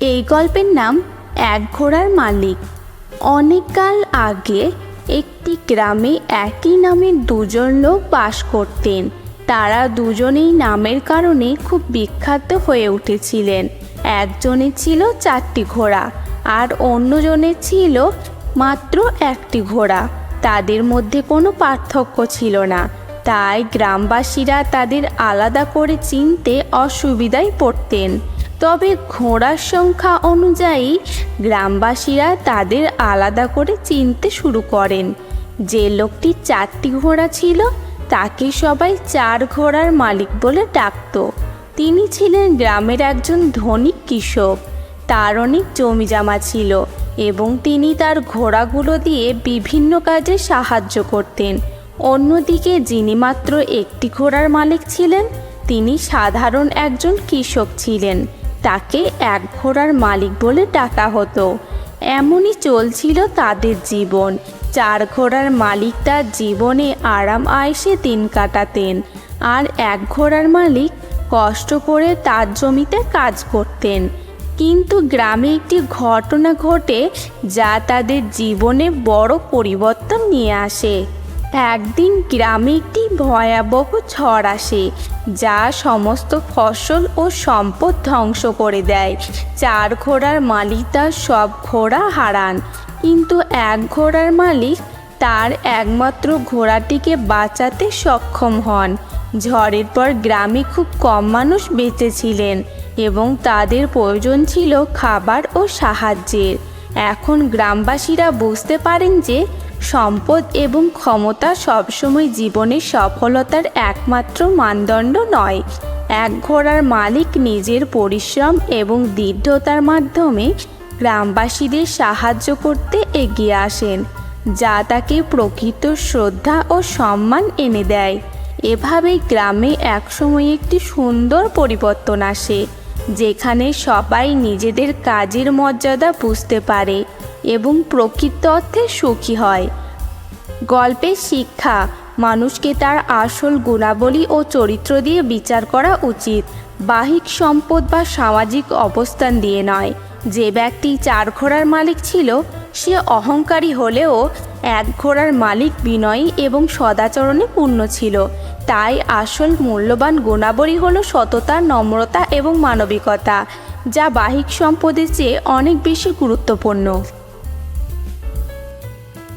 এই গল্পের নাম এক ঘোড়ার মালিক। অনেককাল আগে একটি গ্রামে একই নামের দুজন লোক বাস করতেন। তারা দুজনেই নামের কারণে খুব বিখ্যাত হয়ে উঠেছিলেন। একজনের ছিল চারটি ঘোড়া আর অন্যজনের ছিল মাত্র একটি ঘোড়া। তাদের মধ্যে কোনো পার্থক্য ছিল না। তাই গ্রামবাসীরা তাদের আলাদা করে চিনতে অসুবিধায় পড়তেন। তবে ঘোড়ার সংখ্যা অনুযায়ী গ্রামবাসীরা তাদের আলাদা করে চিনতে শুরু করেন। যে লোকটি চারটি ঘোড়া ছিল, তাকে সবাই চার ঘোড়ার মালিক বলে ডাকত। তিনি ছিলেন গ্রামের একজন ধনী কৃষক। তার অনেক জমি জমা ছিল এবং তিনি তার ঘোড়াগুলো দিয়ে বিভিন্ন কাজে সাহায্য করতেন। অন্যদিকে যিনি মাত্র একটি ঘোড়ার মালিক ছিলেন, তিনি সাধারণ একজন কৃষক ছিলেন। তাকে এক ঘোড়ার মালিক বলে ডাকা হতো। এমনই চলছিল তাদের জীবন। চার ঘোড়ার মালিক তার জীবনে আরাম আয়েসে দিন কাটাতেন আর এক ঘোড়ার মালিক কষ্ট করে তার জমিতে কাজ করতেন। কিন্তু গ্রামে একটি ঘটনা ঘটে যা তাদের জীবনে বড় পরিবর্তন নিয়ে আসে। একদিন গ্রামে একটি ভয়াবহ ঝড় আসে, যা সমস্ত ফসল ও সম্পদ ধ্বংস করে দেয়। চার ঘোড়ার মালিক তার সব ঘোড়া হারান, কিন্তু এক ঘোড়ার মালিক তার একমাত্র ঘোড়াটিকে বাঁচাতে সক্ষম হন। ঝড়ের পর গ্রামে খুব কম মানুষ বেঁচেছিলেন এবং তাদের প্রয়োজন ছিল খাবার ও সাহায্যের। এখন গ্রামবাসীরা বুঝতে পারেন যে সম্পদ এবং ক্ষমতা সবসময় জীবনের সফলতার একমাত্র মানদণ্ড নয়। এক ঘোড়ার মালিক নিজের পরিশ্রম এবং দৃঢ়তার মাধ্যমে গ্রামবাসীদের সাহায্য করতে এগিয়ে আসেন, যা তাকে প্রকৃত শ্রদ্ধা ও সম্মান এনে দেয়। এভাবেই গ্রামে একসময় একটি সুন্দর পরিবর্তন আসে, যেখানে সবাই নিজেদের কাজের মর্যাদা বুঝতে পারে। এবং প্রকৃত অর্থে সুখী হয়। গল্পের শিক্ষা, মানুষকে তার আসল গুণাবলী ও চরিত্র দিয়ে বিচার করা উচিত। বাহিক সম্পদ বা সামাজিক অবস্থান দিয়ে নয়। যে ব্যক্তি চার ঘোড়ার মালিক ছিল, সে অহংকারী হলেও এক ঘোড়ার মালিক বিনয়ী এবং সদাচরণে পূর্ণ ছিল। তাই আসল মূল্যবান গুণাবলী হলো সততা, নম্রতা এবং মানবিকতা, যা বাহিক সম্পদের চেয়ে অনেক বেশি গুরুত্বপূর্ণ।